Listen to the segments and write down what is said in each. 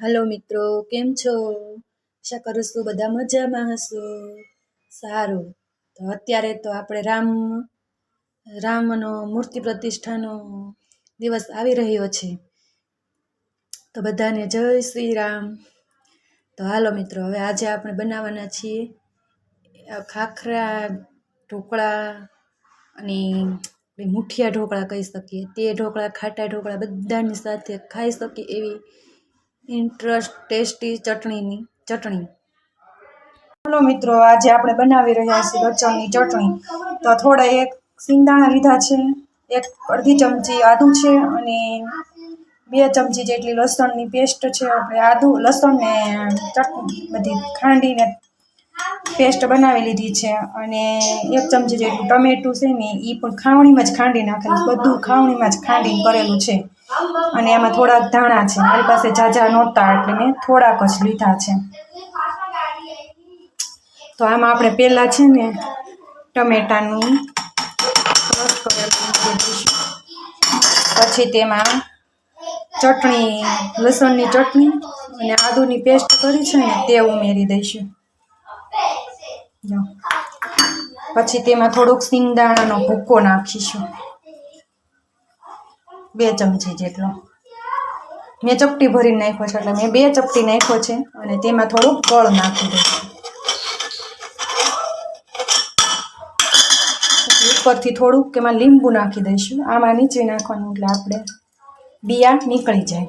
હાલો મિત્રો, કેમ છો? આશા કરું છું બધા મજામાં હશો. સારું. તો અત્યારે તો આપણે રામ, રામનો મૂર્તિ પ્રતિષ્ઠાનો દિવસ આવી રહ્યો છે. તો બધાને જય શ્રી રામ. તો હાલો મિત્રો, હવે આજે આપણે બનાવવાના છીએ ખાખરા ઢોકળા અને મુઠિયા ઢોકળા કહી શકીએ. તે ઢોકળા, ખાટા ઢોકળા બધાની સાથે ખાઈ શકીએ એવી ઇન્ટરસ્ટ ટેસ્ટી ચટણીની ચટણી. હલો મિત્રો, આજે આપણે બનાવી રહ્યા છીએ લચણની ચટણી. તો થોડા એક સિંગદાણા લીધા છે, એક અડધી ચમચી આદું છે અને બે ચમચી જેટલી લસણની પેસ્ટ છે. આપણે આદું લસણને ચટણી બધી ખાંડીને પેસ્ટ બનાવી લીધી છે અને એક ચમચી જેટલું ટમેટું છે ને એ પણ ખાવણીમાં જ ખાંડી નાખેલું બધું ખાવણીમાં જ ખાંડીને કરેલું છે. અને એમાં થોડાક ધાણા છે. મારી પાસે ઝાઝા નહોતા, એટલે મેં થોડાક જ લીધા છે. તો આમાં આપણે પહેલાં છે ને ટમેટાનું પછી તેમાં ચટણી, લસણની ચટણી અને આદુની પેસ્ટ કરી છે ને તે ઉમેરી દઈશું. પછી તેમાં થોડુંક સિંગદાણાનો ભૂકો નાખીશું. બે ચમચી જેટલો. મેં ચપટી ભરીને નાખ્યો છે, એટલે મેં બે ચપટી નાખ્યો છે અને તેમાં થોડુંક ગળ નાખી દઈશું ઉપરથી થોડુંક એમાં લીંબુ નાખી દઈશું. આમાં નીચે નાખવાનું એટલે આપણે બિયા નીકળી જાય.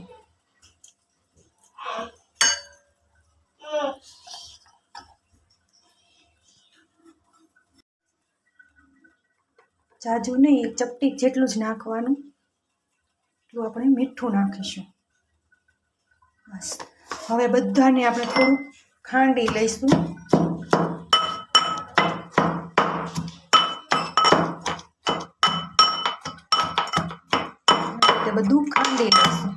જાજુ નહીં એક ચપટી જેટલું જ નાખવાનું. એટલું આપણે મીઠું નાખીશું. બસ. હવે બધાને આપણે થોડું ખાંડી લઈશું. બધું ખાંડી લઈશું.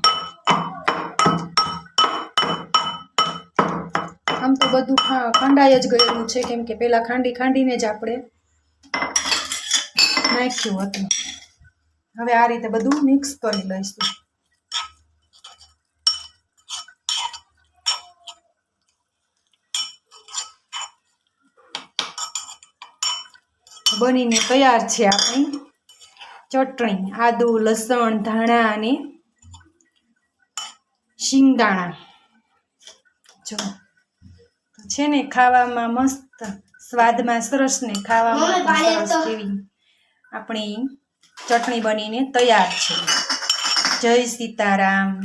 આમ તો બધું ખંડાઈ જ ગયેલું છે, કેમ કે પહેલાં ખાંડી ખાંડીને જ આપણે નાખ્યું હતું. હવે આ રીતે બધું મિક્સ કરી લઈશું. બનીને તૈયાર છે આપણી ચટણી. આદુ લસણ ધાણા અને શિંગદાણા. જો છે ને ખાવામાં મસ્ત સ્વાદમાં સરસ ને ખાવામાં સરસ એવી આપણી ચટણી બનીને તૈયાર છે. જય સીતારામ.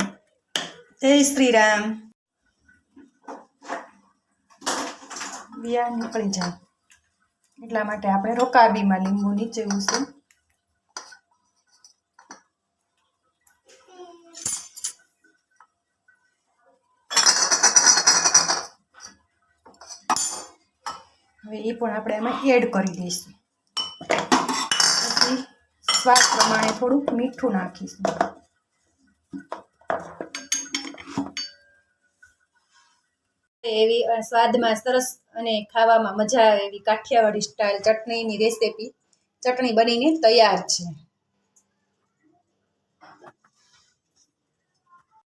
જય શ્રી રામ બિયા નીકળી જાય. એટલા માટે આપણે રોકાબીમાં લીંબુ નીચેવું છે. હવે એ પણ આપણે એમાં એડ કરી દઈશું. સ્વાદ પ્રમાણે થોડુંક મીઠું નાખીશું. એવી સ્વાદમાં સરસ અને ખાવામાં મજા આવે એવી કાઠિયાવાડી સ્ટાઇલ ચટણીની રેસીપી ચટણી બનીને તૈયાર છે.